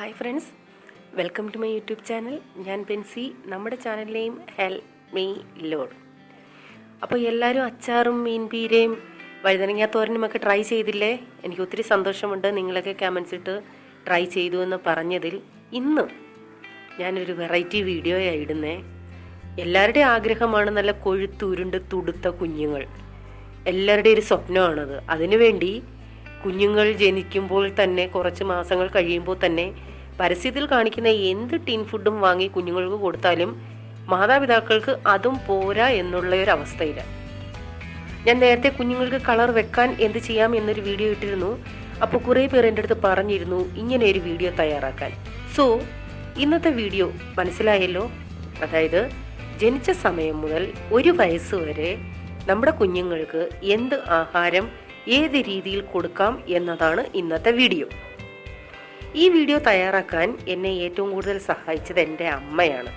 Hi friends welcome to my YouTube channel. ഞാൻ പെൻസി നമ്മുടെ ചാനലിലെയും hell me load. അപ്പോൾ എല്ലാവരും അച്ചാറും മീൻ പീരയും വഴുതനങ്ങ തോരനും ഒക്കെ ട്രൈ ചെയ്തില്ലേ? എനിക്ക് ഒത്തിരി സന്തോഷമുണ്ട് നിങ്ങളൊക്കെ കമൻസ് ഇട്ട് ട്രൈ ചെയ്തു എന്ന് പറഞ്ഞതിൽ. ഇന്ന് ഞാനൊരു വെറൈറ്റി വീഡിയോയാണ് ഇടുന്നേ. എല്ലാവരുടെയും ആഗ്രഹമാണ് നല്ല കൊഴുത്തുരുണ്ട് തുടുത്ത കുഞ്ഞുങ്ങൾ. എല്ലാവരുടെയും ഒരു സ്വപ്നമാണത്. അതിനുവേണ്ടി കുഞ്ഞുങ്ങൾ ജനിക്കുമ്പോൾ തന്നെ കുറച്ച് മാസങ്ങൾ കഴിയുമ്പോൾ തന്നെ പരസ്യത്തിൽ കാണിക്കുന്ന എന്ത് ടീൻ ഫുഡും വാങ്ങി കുഞ്ഞുങ്ങൾക്ക് കൊടുത്താലും മാതാപിതാക്കൾക്ക് അതും പോരാ എന്നുള്ള ഒരു അവസ്ഥയില്ല ഞാൻ നേരത്തെ കുഞ്ഞുങ്ങൾക്ക് കളർ വെക്കാൻ എന്ത് ചെയ്യാം എന്നൊരു വീഡിയോ ഇട്ടിരുന്നു. അപ്പോൾ കുറേ പേർ എന്റെ അടുത്ത് പറഞ്ഞിരുന്നു ഇങ്ങനെ ഒരു വീഡിയോ തയ്യാറാക്കാൻ. സോ ഇന്നത്തെ വീഡിയോ മനസ്സിലായല്ലോ? അതായത് ജനിച്ച സമയം മുതൽ ഒരു വയസ്സ് വരെ നമ്മുടെ കുഞ്ഞുങ്ങൾക്ക് എന്ത് ആഹാരം ഏത് രീതിയിൽ കൊടുക്കാം എന്നതാണ് ഇന്നത്തെ വീഡിയോ. ഈ വീഡിയോ തയ്യാറാക്കാൻ എന്നെ ഏറ്റവും കൂടുതൽ സഹായിച്ചത് എന്റെ അമ്മയാണ്.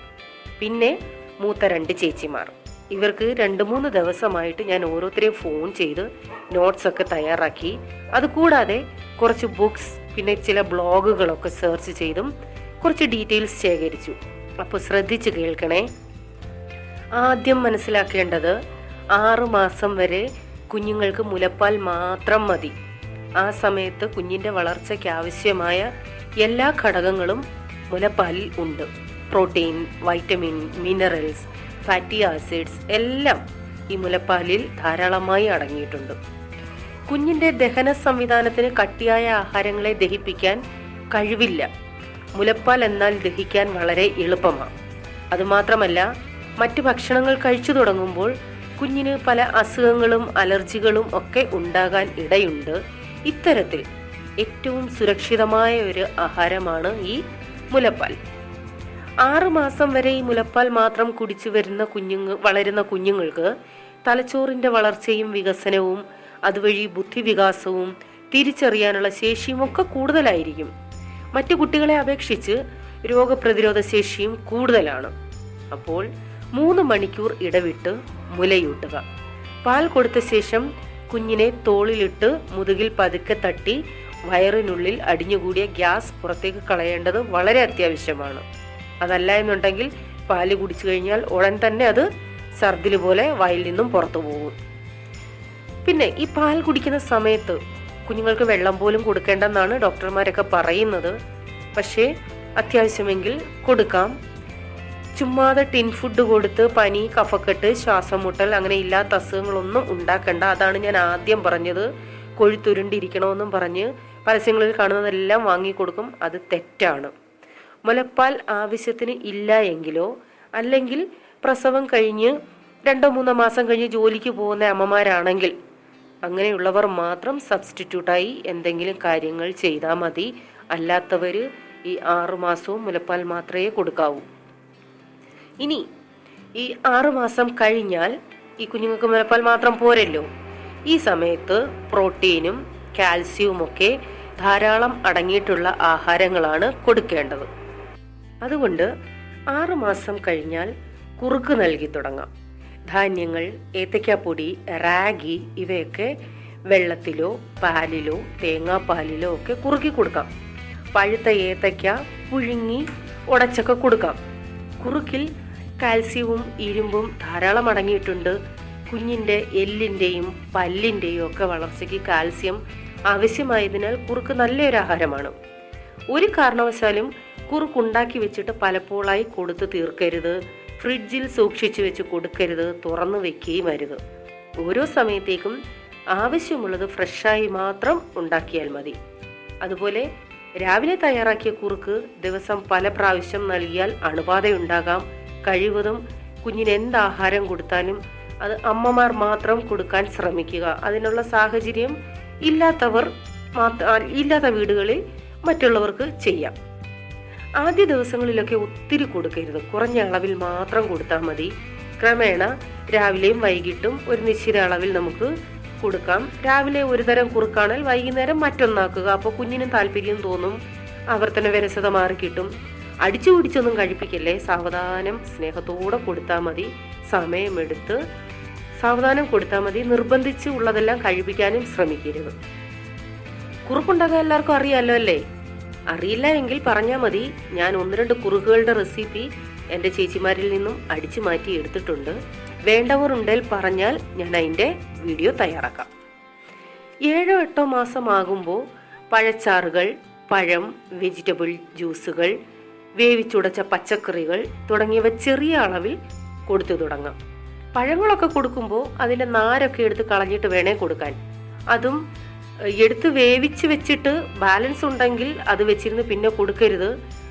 പിന്നെ മൂത്ത രണ്ട് ചേച്ചിമാർ. ഇവർക്ക് രണ്ട് മൂന്ന് ദിവസമായിട്ട് ഞാൻ ഓരോരുത്തരെയും ഫോൺ ചെയ്ത് നോട്ട്സ് ഒക്കെ തയ്യാറാക്കി. അതുകൂടാതെ കുറച്ച് ബുക്സ് പിന്നെ ചില ബ്ലോഗുകളൊക്കെ സെർച്ച് ചെയ്തും കുറച്ച് ഡീറ്റെയിൽസ് ശേഖരിച്ചു. അപ്പോൾ ശ്രദ്ധിച്ച് കേൾക്കണേ. ആദ്യം മനസ്സിലാക്കേണ്ടത് ആറുമാസം വരെ കുഞ്ഞുങ്ങൾക്ക് മുലപ്പാൽ മാത്രം മതി. ആ സമയത്ത് കുഞ്ഞിന്റെ വളർച്ചയ്ക്ക് ആവശ്യമായ എല്ലാ ഘടകങ്ങളും മുലപ്പാലിൽ ഉണ്ട്. Protein vitamin minerals fatty acids എല്ലാം ഈ മുലപ്പാലിൽ ധാരാളമായി അടങ്ങിയിട്ടുണ്ട്. കുഞ്ഞിന്റെ ദഹന സംവിധാനത്തിന് കട്ടിയായ ആഹാരങ്ങളെ ദഹിപ്പിക്കാൻ കഴിവില്ല. മുലപ്പാൽ എന്നാൽ ദഹിക്കാൻ വളരെ എളുപ്പമാണ്. അതുമാത്രമല്ല മറ്റ് ഭക്ഷണങ്ങൾ കഴിച്ചു തുടങ്ങുമ്പോൾ കുഞ്ഞിന് പല അസുഖങ്ങളും അലർജികളും ഒക്കെ ഉണ്ടാകാൻ ഇടയുണ്ട്. ഇത്തരത്തിൽ ഏറ്റവും സുരക്ഷിതമായ ഒരു ആഹാരമാണ് ഈ മുലപ്പാൽ. ആറു മാസം വരെ ഈ മുലപ്പാൽ മാത്രം കുടിച്ചു വരുന്ന കുഞ്ഞുങ്ങൾ വളരുന്ന കുഞ്ഞുങ്ങൾക്ക് തലച്ചോറിന്റെ വളർച്ചയും വികസനവും അതുവഴി ബുദ്ധിവികാസവും തിരിച്ചറിയാനുള്ള ശേഷിയും ഒക്കെ കൂടുതലായിരിക്കും. മറ്റു കുട്ടികളെ അപേക്ഷിച്ച് രോഗപ്രതിരോധ ശേഷിയും കൂടുതലാണ്. അപ്പോൾ മൂന്ന് മണിക്കൂർ ഇടവിട്ട് മുലയൂട്ടുക. പാൽ കൊടുത്ത ശേഷം കുഞ്ഞിനെ തോളിലിട്ട് മുതുകിൽ പതുക്കെ തട്ടി വയറിനുള്ളിൽ അടിഞ്ഞുകൂടിയ ഗ്യാസ് പുറത്തേക്ക് കളയേണ്ടത് വളരെ അത്യാവശ്യമാണ്. അതല്ല എന്നുണ്ടെങ്കിൽ പാൽ കുടിച്ചു കഴിഞ്ഞാൽ ഉടൻ തന്നെ അത് ഛർദിൽ പോലെ വായിൽ നിന്നും പുറത്തു പോകും. പിന്നെ ഈ പാൽ കുടിക്കുന്ന സമയത്ത് കുഞ്ഞുങ്ങൾക്ക് വെള്ളം പോലും കൊടുക്കേണ്ടെന്നാണ് ഡോക്ടർമാരൊക്കെ പറയുന്നത്. പക്ഷേ അത്യാവശ്യമെങ്കിൽ കൊടുക്കാം. ചുമ്മാതെ ടിൻ ഫുഡ് കൊടുത്ത് പനി കഫക്കെട്ട് ശ്വാസം മുട്ടൽ അങ്ങനെ ഇല്ലാത്ത അസുഖങ്ങളൊന്നും ഉണ്ടാക്കണ്ട. അതാണ് ഞാൻ ആദ്യം പറഞ്ഞത്. കൊഴുത്തുരുണ്ടിരിക്കണമെന്നും പറഞ്ഞ് പരസ്യങ്ങളിൽ കാണുന്നതെല്ലാം വാങ്ങിക്കൊടുക്കും. അത് തെറ്റാണ്. മുലപ്പാൽ ആവശ്യത്തിന് ഇല്ല എങ്കിലോ അല്ലെങ്കിൽ പ്രസവം കഴിഞ്ഞ് രണ്ടോ മൂന്നോ മാസം കഴിഞ്ഞ് ജോലിക്ക് പോകുന്ന അമ്മമാരാണെങ്കിൽ അങ്ങനെയുള്ളവർ മാത്രം സബ്സ്റ്റിറ്റ്യൂട്ടായി എന്തെങ്കിലും കാര്യങ്ങൾ ചെയ്താൽ മതി. അല്ലാത്തവർ ഈ ആറുമാസവും മുലപ്പാൽ മാത്രമേ കൊടുക്കാവൂ. ഇനി ഈ ആറുമാസം കഴിഞ്ഞാൽ ഈ കുഞ്ഞുങ്ങൾക്ക് മുലപ്പാൽ മാത്രം പോരല്ലോ. ഈ സമയത്ത് പ്രോട്ടീനും കാൽസ്യവും ഒക്കെ ധാരാളം അടങ്ങിയിട്ടുള്ള ആഹാരങ്ങളാണ് കൊടുക്കേണ്ടത്. അതുകൊണ്ട് ആറുമാസം കഴിഞ്ഞാൽ കുറുക്ക് നൽകി തുടങ്ങാം. ധാന്യങ്ങൾ ഏത്തയ്ക്കാപ്പൊടി റാഗി ഇവയൊക്കെ വെള്ളത്തിലോ പാലിലോ തേങ്ങാപ്പാലിലോ ഒക്കെ കുറുക്കി കൊടുക്കാം. പഴുത്ത ഏത്തയ്ക്ക പുഴുങ്ങി ഉടച്ചൊക്കെ കൊടുക്കാം. കുറുക്കിൽ കാൽസ്യവും ഇരുമ്പും ധാരാളം അടങ്ങിയിട്ടുണ്ട്. കുഞ്ഞിന്റെ എല്ലിന്റെയും പല്ലിന്റെയും ഒക്കെ വളർച്ചയ്ക്ക് കാൽസ്യം ആവശ്യമായതിനാൽ കുറുക്ക് നല്ലൊരു ആഹാരമാണ്. ഒരു കാരണവശാലും കുറുക്കുണ്ടാക്കി വെച്ചിട്ട് പലപ്പോഴായി കൊടുത്ത് തീർക്കരുത്. ഫ്രിഡ്ജിൽ സൂക്ഷിച്ചു വെച്ച് കൊടുക്കരുത്. തുറന്നു വെക്കുകയും അരുത്. ഓരോ സമയത്തേക്കും ആവശ്യമുള്ളത് ഫ്രഷായി മാത്രം ഉണ്ടാക്കിയാൽ മതി. അതുപോലെ രാവിലെ തയ്യാറാക്കിയ കുറുക്ക് ദിവസം പല പ്രാവശ്യം നൽകിയാൽ അണുബാധയുണ്ടാകാം. കഴിവതും കുഞ്ഞിന് എന്ത് ആഹാരം കൊടുത്താലും അത് അമ്മമാർ മാത്രം കൊടുക്കാൻ ശ്രമിക്കുക. അതിനുള്ള സാഹചര്യം ഇല്ലാത്തവർ ഇല്ലാത്ത വീടുകളിൽ മറ്റുള്ളവർക്ക് ചെയ്യാം. ആദ്യ ദിവസങ്ങളിലൊക്കെ ഒത്തിരി കൊടുക്കരുത്. കുറഞ്ഞ അളവിൽ മാത്രം കൊടുത്താൽ മതി. ക്രമേണ രാവിലെയും വൈകിട്ടും ഒരു നിശ്ചിത അളവിൽ നമുക്ക് കൊടുക്കാം. രാവിലെ ഒരു തരം കുറുക്കാണെങ്കിൽ വൈകുന്നേരം മറ്റൊന്നാക്കുക. അപ്പോൾ കുഞ്ഞിനും താല്പര്യം തോന്നും. ആവർത്തന വിരസത മാറി കിട്ടും. അടിച്ചു പിടിച്ചൊന്നും കഴിപ്പിക്കല്ലേ? സാവധാനം സ്നേഹത്തോടെ കൊടുത്താൽ മതി. സമയമെടുത്ത് സാവധാനം കൊടുത്താൽ മതി നിർബന്ധിച്ച് ഉള്ളതെല്ലാം കഴിപ്പിക്കാനും ശ്രമിക്കരുത്. കുറുക്കുണ്ടാക്കാൻ എല്ലാവർക്കും അറിയാമല്ലോ അല്ലേ? അറിയില്ല എങ്കിൽ പറഞ്ഞാൽ മതി. ഞാൻ ഒന്ന് രണ്ട് കുറുക്കുകളുടെ റെസിപ്പി എന്റെ ചേച്ചിമാരിൽ നിന്നും അടിച്ചു മാറ്റി എടുത്തിട്ടുണ്ട്. വേണ്ടവർ ഉണ്ടെങ്കിൽ പറഞ്ഞാൽ ഞാൻ അതിന്റെ വീഡിയോ തയ്യാറാക്കാം. ഏഴോ എട്ടോ മാസമാകുമ്പോൾ പഴച്ചാറുകൾ പഴം വെജിറ്റബിൾ ജ്യൂസുകൾ വേവിച്ചുടച്ച പച്ചക്കറികൾ തുടങ്ങിയവ ചെറിയ അളവിൽ കൊടുത്തു തുടങ്ങാം. പഴങ്ങളൊക്കെ കൊടുക്കുമ്പോൾ അതിന്റെ നാരൊക്കെ എടുത്ത് കളഞ്ഞിട്ട് വേണേ കൊടുക്കാൻ. അതും എടുത്ത് വേവിച്ച് വെച്ചിട്ട് ബാലൻസ് ഉണ്ടെങ്കിൽ അത് വെച്ചിരുന്ന് പിന്നെ കൊടുക്കരുത്.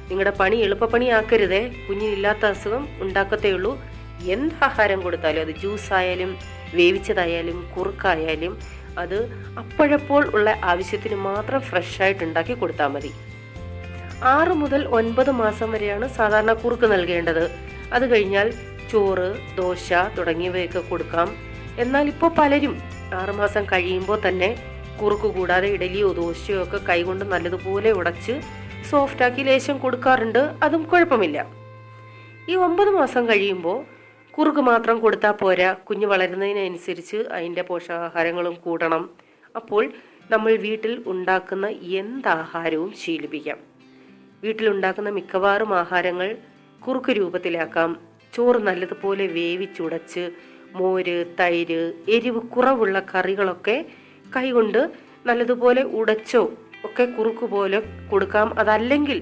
നിങ്ങളുടെ പണി എളുപ്പപ്പണി ആക്കരുതേ കുഞ്ഞിനില്ലാത്ത അസുഖം ഉണ്ടാക്കത്തേ ഉള്ളൂ. എന്ത് ആഹാരം കൊടുത്താലും അത് ജ്യൂസ് ആയാലും വേവിച്ചതായാലും കുറുക്കായാലും അത് അപ്പോഴപ്പോൾ ഉള്ള ആവശ്യത്തിന് മാത്രം ഫ്രഷായിട്ട് ഉണ്ടാക്കി കൊടുത്താൽ മതി. ആറ് മുതൽ ഒൻപത് മാസം വരെയാണ് സാധാരണ കുറുക്ക് നൽകേണ്ടത്. അത് കഴിഞ്ഞാൽ ചോറ് ദോശ തുടങ്ങിയവയൊക്കെ കൊടുക്കാം. എന്നാൽ ഇപ്പോൾ പലരും ആറുമാസം കഴിയുമ്പോൾ തന്നെ കുറുക്ക് കൂടാതെ ഇഡലിയോ ദോശയോ ഒക്കെ കൈകൊണ്ട് നല്ലതുപോലെ ഉടച്ച് സോഫ്റ്റാക്കി ലേശം കൊടുക്കാറുണ്ട്. അതും കുഴപ്പമില്ല. ഈ ഒമ്പത് മാസം കഴിയുമ്പോൾ കുറുക്ക് മാത്രം കൊടുത്താൽ പോരാ. കുഞ്ഞ് വളരുന്നതിനനുസരിച്ച് അതിന്റെ പോഷകാഹാരങ്ങളും കൂടണം. അപ്പോൾ നമ്മൾ വീട്ടിൽ ഉണ്ടാക്കുന്ന എന്താഹാരവും ശീലിപ്പിക്കാം. വീട്ടിലുണ്ടാക്കുന്ന മിക്കവാറും ആഹാരങ്ങൾ കുറുക്ക് രൂപത്തിലാക്കാം. ചോറ് നല്ലതുപോലെ വേവിച്ചുടച്ച് മോര് തൈര് എരിവ് കുറവുള്ള കറികളൊക്കെ കൈകൊണ്ട് നല്ലതുപോലെ ഉടച്ചോ ഒക്കെ കുറുക്ക് പോലെ കൊടുക്കാം. അതല്ലെങ്കിൽ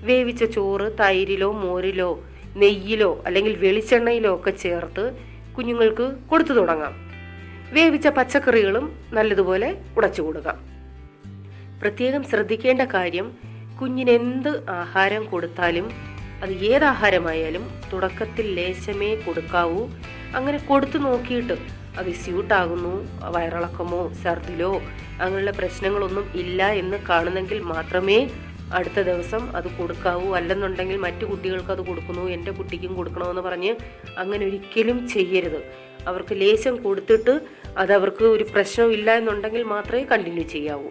വേവിച്ച ചോറ് തൈരിലോ മോരിലോ നെയ്യിലോ അല്ലെങ്കിൽ വെളിച്ചെണ്ണയിലോ ഒക്കെ ചേർത്ത് കുഞ്ഞുങ്ങൾക്ക് കൊടുത്തു തുടങ്ങാം. വേവിച്ച പച്ചക്കറികളും നല്ലതുപോലെ ഉടച്ചു കൊടുക്കാം. പ്രത്യേകം ശ്രദ്ധിക്കേണ്ട കാര്യം കുഞ്ഞിനെന്ത് ആഹാരം കൊടുത്താലും അത് ഏതാഹാരമായാലും തുടക്കത്തിൽ ലേശമേ കൊടുക്കാവൂ. അങ്ങനെ കൊടുത്തു നോക്കിയിട്ട് അത് സ്യൂട്ടാകുന്നു വയറിളക്കമോ ഛർദിലോ അങ്ങനെയുള്ള പ്രശ്നങ്ങളൊന്നും ഇല്ല എന്ന് കാണുന്നെങ്കിൽ മാത്രമേ അടുത്ത ദിവസം അത് കൊടുക്കാവൂ. അല്ലെന്നുണ്ടെങ്കിൽ മറ്റു കുട്ടികൾക്ക് അത് കൊടുക്കുന്നു എന്റെ കുട്ടിക്കും കൊടുക്കണമെന്ന് പറഞ്ഞ് അങ്ങനെ ഒരിക്കലും ചെയ്യരുത്. അവർക്ക് ലേശം കൊടുത്തിട്ട് അത് അവർക്ക് ഒരു പ്രശ്നമില്ല എന്നുണ്ടെങ്കിൽ മാത്രമേ കണ്ടിന്യൂ ചെയ്യാവൂ.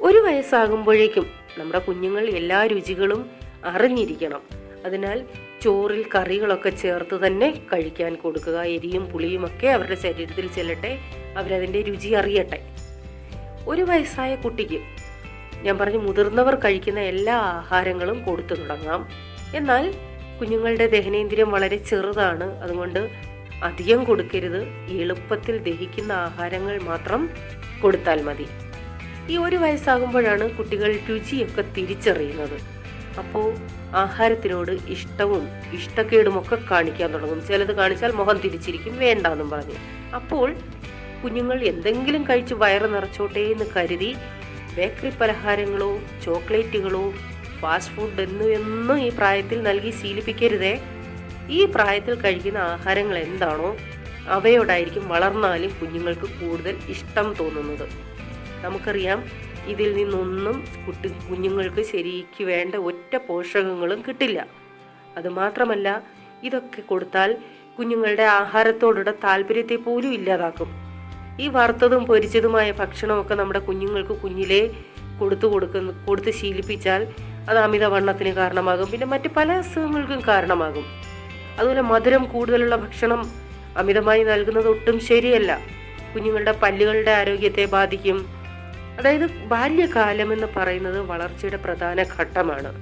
ഒരു വയസ്സാകുമ്പോഴേക്കും നമ്മുടെ കുഞ്ഞുങ്ങൾ എല്ലാ രുചികളും അറിഞ്ഞിരിക്കണം. അതിനാൽ ചോറിൽ കറികളൊക്കെ ചേർത്ത് തന്നെ കഴിക്കാൻ കൊടുക്കുക. എരിയും പുളിയും ഒക്കെ അവരുടെ ശരീരത്തിൽ ചെല്ലട്ടെ. അവരതിന്റെ രുചി അറിയട്ടെ. ഒരു വയസ്സായ കുട്ടിക്ക് ഞാൻ പറഞ്ഞു മുതിർന്നവർ കഴിക്കുന്ന എല്ലാ ആഹാരങ്ങളും കൊടുത്തു തുടങ്ങാം. എന്നാൽ കുഞ്ഞുങ്ങളുടെ ദഹനേന്ദ്രിയം വളരെ ചെറുതാണ്. അതുകൊണ്ട് അധികം കൊടുക്കരുത്. എളുപ്പത്തിൽ ദഹിക്കുന്ന ആഹാരങ്ങൾ മാത്രം കൊടുത്താൽ മതി. ഈ ഒരു വയസ്സാകുമ്പോഴാണ് കുട്ടികൾ രുചിയൊക്കെ തിരിച്ചറിയുന്നത്. അപ്പോൾ ആഹാരത്തിനോട് ഇഷ്ടവും ഇഷ്ടക്കേടുമൊക്കെ കാണിക്കാൻ തുടങ്ങും. ചിലത് കാണിച്ചാൽ മുഖം തിരിച്ചിരിക്കും വേണ്ടാന്നും പറഞ്ഞ്. അപ്പോൾ കുഞ്ഞുങ്ങൾ എന്തെങ്കിലും കഴിച്ച് വയറ് നിറച്ചോട്ടെ എന്ന് കരുതി ബേക്കറി പലഹാരങ്ങളോ ചോക്ലേറ്റുകളോ ഫാസ്റ്റ് ഫുഡ് എന്നും ഈ പ്രായത്തിൽ നൽകി ശീലിപ്പിക്കരുതേ. ഈ പ്രായത്തിൽ കഴിക്കുന്ന ആഹാരങ്ങൾ എന്താണോ അവയോടായിരിക്കും വളർന്നാലും കുഞ്ഞുങ്ങൾക്ക് കൂടുതൽ ഇഷ്ടം തോന്നുന്നത്. നമുക്കറിയാം ഇതിൽ നിന്നൊന്നും കുട്ടി കുഞ്ഞുങ്ങൾക്ക് ശരിക്ക് വേണ്ട ഒറ്റ പോഷകങ്ങളും കിട്ടില്ല. അതുമാത്രമല്ല ഇതൊക്കെ കൊടുത്താൽ കുഞ്ഞുങ്ങളുടെ ആഹാരത്തോടുള്ള താല്പര്യത്തെ പോലും ഇല്ലാതാക്കും. ഈ വറുത്തതും പൊരിച്ചതുമായ ഭക്ഷണമൊക്കെ നമ്മുടെ കുഞ്ഞുങ്ങൾക്ക് കുഞ്ഞിലേ കൊടുത്തു കൊടുക്കുന്ന കൊടുത്ത് ശീലിപ്പിച്ചാൽ അത് അമിതവണ്ണത്തിന് കാരണമാകും. പിന്നെ മറ്റ് പല അസുഖങ്ങൾക്കും കാരണമാകും. അതുപോലെ മധുരം കൂടുതലുള്ള ഭക്ഷണം അമിതമായി നൽകുന്നത് ഒട്ടും ശരിയല്ല. കുഞ്ഞുങ്ങളുടെ പല്ലുകളുടെ ആരോഗ്യത്തെ ബാധിക്കും. അതായത് ബാല്യകാലം എന്ന് പറയുന്നത് വളർച്ചയുടെ പ്രധാന ഘട്ടമാണ്.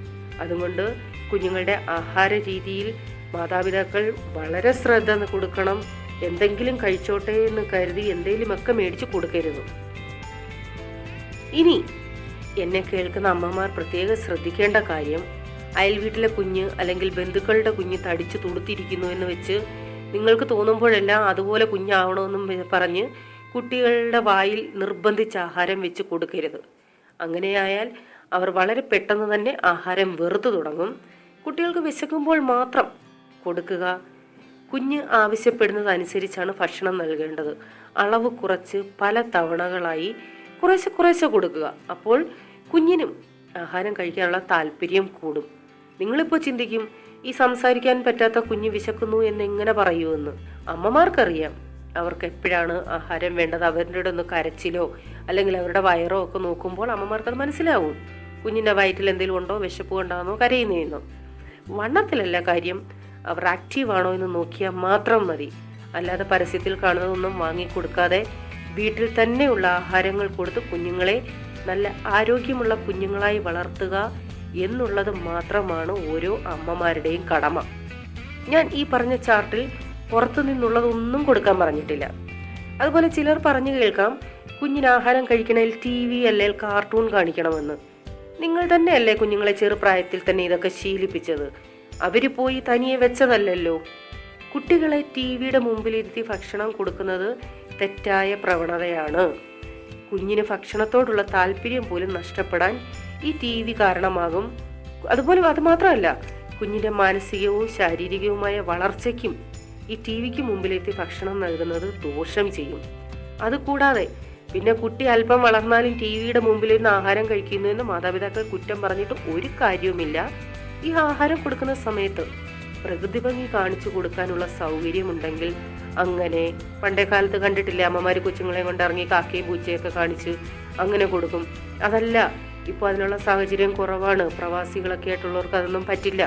അതുകൊണ്ട് കുഞ്ഞുങ്ങളുടെ ആഹാര രീതിയിൽ മാതാപിതാക്കൾ വളരെ ശ്രദ്ധ കൊടുക്കണം. എന്തെങ്കിലും കഴിച്ചോട്ടെ എന്ന് കരുതി എന്തെങ്കിലും ഒക്കെ മേടിച്ചു കൊടുക്കരുത്. ഇനി എന്നെ കേൾക്കുന്ന അമ്മമാർ പ്രത്യേകം ശ്രദ്ധിക്കേണ്ട കാര്യം അയൽ വീട്ടിലെ കുഞ്ഞ് അല്ലെങ്കിൽ ബന്ധുക്കളുടെ കുഞ്ഞ് തടിച്ചു തുടുത്തിരിക്കുന്നു എന്ന് വെച്ച് നിങ്ങൾക്ക് തോന്നുമ്പോഴെല്ലാം അതുപോലെ കുഞ്ഞാവണമെന്നും പറഞ്ഞ് കുട്ടികളുടെ വായിൽ നിർബന്ധിച്ച് ആഹാരം വെച്ച് കൊടുക്കരുത്. അങ്ങനെയായാൽ അവർ വളരെ പെട്ടെന്ന് തന്നെ ആഹാരം വെറുത്തു തുടങ്ങും. കുട്ടികൾക്ക് വിശക്കുമ്പോൾ മാത്രം കൊടുക്കുക. കുഞ്ഞ് ആവശ്യപ്പെടുന്നതനുസരിച്ചാണ് ഭക്ഷണം നൽകേണ്ടത്. അളവ് കുറച്ച് പല തവണകളായി കുറേശ്ശെ കുറേശ്ശെ കൊടുക്കുക. അപ്പോൾ കുഞ്ഞിനും ആഹാരം കഴിക്കാനുള്ള താല്പര്യം കൂടും. നിങ്ങളിപ്പോൾ ചിന്തിക്കും ഈ സംസാരിക്കാൻ പറ്റാത്ത കുഞ്ഞ് വിശക്കുന്നു എന്ന് എങ്ങനെ പറയുമെന്ന് അമ്മമാർക്കറിയാം. അവർക്ക് എപ്പോഴാണ് ആഹാരം വേണ്ടത്? അവരുടെ ഒന്ന് കരച്ചിലോ അല്ലെങ്കിൽ അവരുടെ വയറോ ഒക്കെ നോക്കുമ്പോൾ അമ്മമാർക്കത് മനസ്സിലാവും. കുഞ്ഞിന്റെ വയറ്റിൽ എന്തെങ്കിലും ഉണ്ടോ? വിശപ്പ് കൊണ്ടാണോ കരയുന്നതെന്നോ വണ്ണത്തിലല്ല കാര്യം. അവർ ആക്റ്റീവ് ആണോ എന്ന് നോക്കിയാൽ മാത്രം മതി. അല്ലാതെ പരസ്യത്തിൽ കാണുന്നതൊന്നും വാങ്ങിക്കൊടുക്കാതെ വീട്ടിൽ തന്നെയുള്ള ആഹാരങ്ങൾ കൊടുത്ത് കുഞ്ഞുങ്ങളെ നല്ല ആരോഗ്യമുള്ള കുഞ്ഞുങ്ങളായി വളർത്തുക എന്നുള്ളത് മാത്രമാണ് ഓരോ അമ്മമാരുടെയും കടമ. ഞാൻ ഈ പറഞ്ഞ ചാർട്ടിൽ പുറത്തു നിന്നുള്ളതൊന്നും കൊടുക്കാൻ പറഞ്ഞിട്ടില്ല. അതുപോലെ ചിലർ പറഞ്ഞു കേൾക്കാം കുഞ്ഞിന് ആഹാരം കഴിക്കണതിൽ ടി വി അല്ലെങ്കിൽ കാർട്ടൂൺ കാണിക്കണമെന്ന്? നിങ്ങൾ തന്നെയല്ലേ കുഞ്ഞുങ്ങളെ ചെറുപ്രായത്തിൽ തന്നെ ഇതൊക്കെ ശീലിപ്പിച്ചത്? അവർ പോയി തനിയെ വെച്ചതല്ലല്ലോ. കുട്ടികളെ ടി വിയുടെ മുമ്പിലിരുത്തി ഭക്ഷണം കൊടുക്കുന്നത് തെറ്റായ പ്രവണതയാണ്. കുഞ്ഞിന് ഭക്ഷണത്തോടുള്ള താല്പര്യം പോലും നഷ്ടപ്പെടാൻ ഈ ടി വി കാരണമാകും. അതുപോലെ അത് മാത്രമല്ല കുഞ്ഞിന്റെ മാനസികവും ശാരീരികവുമായ വളർച്ചയ്ക്കും ഈ ടി വിക്ക് മുമ്പിലെത്തി ഭക്ഷണം നൽകുന്നത് ദോഷം ചെയ്യും. അതുകൂടാതെ പിന്നെ കുട്ടി അല്പം വളർന്നാലും ടി വിയുടെ മുമ്പിലിരുന്ന് ആഹാരം കഴിക്കുന്നു എന്ന് മാതാപിതാക്കൾ കുറ്റം പറഞ്ഞിട്ട് ഒരു കാര്യവുമില്ല. ഈ ആഹാരം കൊടുക്കുന്ന സമയത്ത് പ്രകൃതി ഭംഗി കാണിച്ചു കൊടുക്കാനുള്ള സൗകര്യമുണ്ടെങ്കിൽ അങ്ങനെ പണ്ടേ കാലത്ത് കണ്ടിട്ടില്ലേ അമ്മമാര് കൊച്ചുങ്ങളെ കൊണ്ട് ഇറങ്ങി കാക്കയും പൂച്ചയൊക്കെ കാണിച്ച് അങ്ങനെ കൊടുക്കും. അതല്ല ഇപ്പോൾ അതിനുള്ള സാഹചര്യം കുറവാണ്. പ്രവാസികളൊക്കെ ആയിട്ടുള്ളവർക്ക് അതൊന്നും പറ്റില്ല.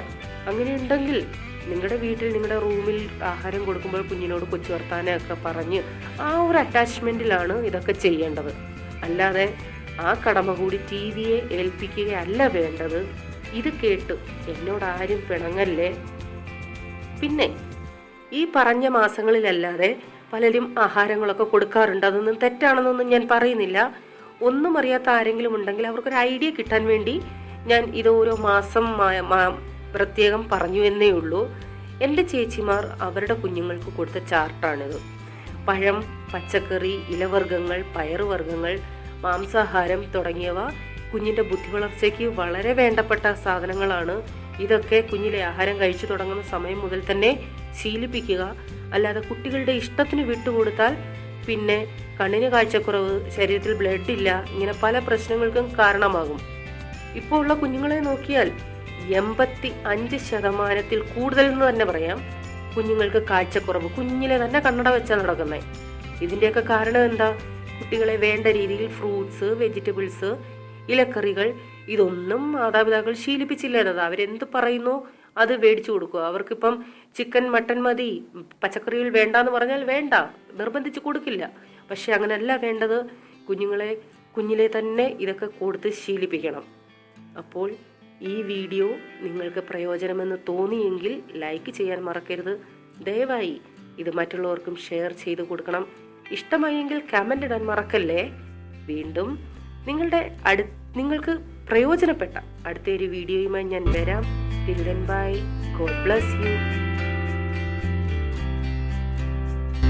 അങ്ങനെ ഉണ്ടെങ്കിൽ നിങ്ങളുടെ വീട്ടിൽ നിങ്ങളുടെ റൂമിൽ ആഹാരം കൊടുക്കുമ്പോൾ കുഞ്ഞിനോട് കൊച്ചു വർത്താനമൊക്കെ പറഞ്ഞ് ആ ഒരു അറ്റാച്ച്മെന്റിലാണ് ഇതൊക്കെ ചെയ്യേണ്ടത്. അല്ലാതെ ആ കടമ കൂടി ടി വിയെ ഏൽപ്പിക്കുകയല്ല വേണ്ടത്. ഇത് കേട്ട് എന്നോട് ആരും പിണങ്ങല്ലേ? പിന്നെ ഈ പറഞ്ഞ മാസങ്ങളിലല്ലാതെ പലരും ആഹാരങ്ങളൊക്കെ കൊടുക്കാറുണ്ട്. അതൊന്നും തെറ്റാണെന്നൊന്നും ഞാൻ പറയുന്നില്ല. ഒന്നും അറിയാത്ത ആരെങ്കിലും ഉണ്ടെങ്കിൽ അവർക്കൊരു ഐഡിയ കിട്ടാൻ വേണ്ടി ഞാൻ ഇത് ഓരോ മാസം പ്രത്യേകം പറഞ്ഞു എന്നേ ഉള്ളൂ. എന്റെ ചേച്ചിമാർ അവരുടെ കുഞ്ഞുങ്ങൾക്ക് കൊടുത്ത ചാർട്ടാണിത്. പഴം പച്ചക്കറി ഇലവർഗങ്ങൾ പയറുവർഗങ്ങൾ മാംസാഹാരം തുടങ്ങിയവ കുഞ്ഞിന്റെ ബുദ്ധി വളർച്ചയ്ക്ക് വളരെ വേണ്ടപ്പെട്ട സാധനങ്ങളാണ്. ഇതൊക്കെ കുഞ്ഞിലെ ആഹാരം കഴിച്ചു തുടങ്ങുന്ന സമയം മുതൽ തന്നെ ശീലിപ്പിക്കുക. അല്ലാതെ കുട്ടികളുടെ ഇഷ്ടത്തിന് വിട്ടുകൊടുത്താൽ പിന്നെ കണ്ണിന് കാഴ്ചക്കുറവ് ശരീരത്തിൽ ബ്ലഡ് ഇല്ല ഇങ്ങനെ പല പ്രശ്നങ്ങൾക്കും കാരണമാകും. ഇപ്പോൾ ഉള്ള കുഞ്ഞുങ്ങളെ നോക്കിയാൽ എൺപത്തി അഞ്ച് ശതമാനത്തിൽ കൂടുതൽ എന്ന് തന്നെ പറയാം. കുഞ്ഞുങ്ങൾക്ക് കാഴ്ചക്കുറവ്. കുഞ്ഞിലെ തന്നെ കണ്ണട വെച്ചാൽ നടക്കുന്നത്. ഇതിന്റെയൊക്കെ കാരണം എന്താ? കുട്ടികളെ വേണ്ട രീതിയിൽ ഫ്രൂട്ട്സ് വെജിറ്റബിൾസ് ഇലക്കറികൾ ഇതൊന്നും മാതാപിതാക്കൾ ശീലിപ്പിച്ചില്ല എന്നത്. അവരെന്ത് പറയുന്നു? അത് മേടിച്ചു കൊടുക്കുക. അവർക്കിപ്പം ചിക്കൻ മട്ടൻ മതി. പച്ചക്കറികൾ വേണ്ട എന്ന് പറഞ്ഞാൽ വേണ്ട. നിർബന്ധിച്ച് കൊടുക്കില്ല. പക്ഷെ അങ്ങനെയല്ല വേണ്ടത്. കുഞ്ഞുങ്ങളെ കുഞ്ഞിലെ തന്നെ ഇതൊക്കെ കൊടുത്ത് ശീലിപ്പിക്കണം. അപ്പോൾ ഈ വീഡിയോ നിങ്ങൾക്ക് പ്രയോജനമെന്ന് തോന്നിയെങ്കിൽ ലൈക്ക് ചെയ്യാൻ മറക്കരുത്. ദയവായി ഇത് മറ്റുള്ളവർക്കും ഷെയർ ചെയ്തു കൊടുക്കണം. ഇഷ്ടമായെങ്കിൽ കമന്റ് ഇടാൻ മറക്കല്ലേ? വീണ്ടും നിങ്ങളുടെ അടു നിങ്ങൾക്ക് പ്രയോജനപ്പെട്ട അടുത്തൊരു വീഡിയോയുമായി ഞാൻ വരാം. By God bless you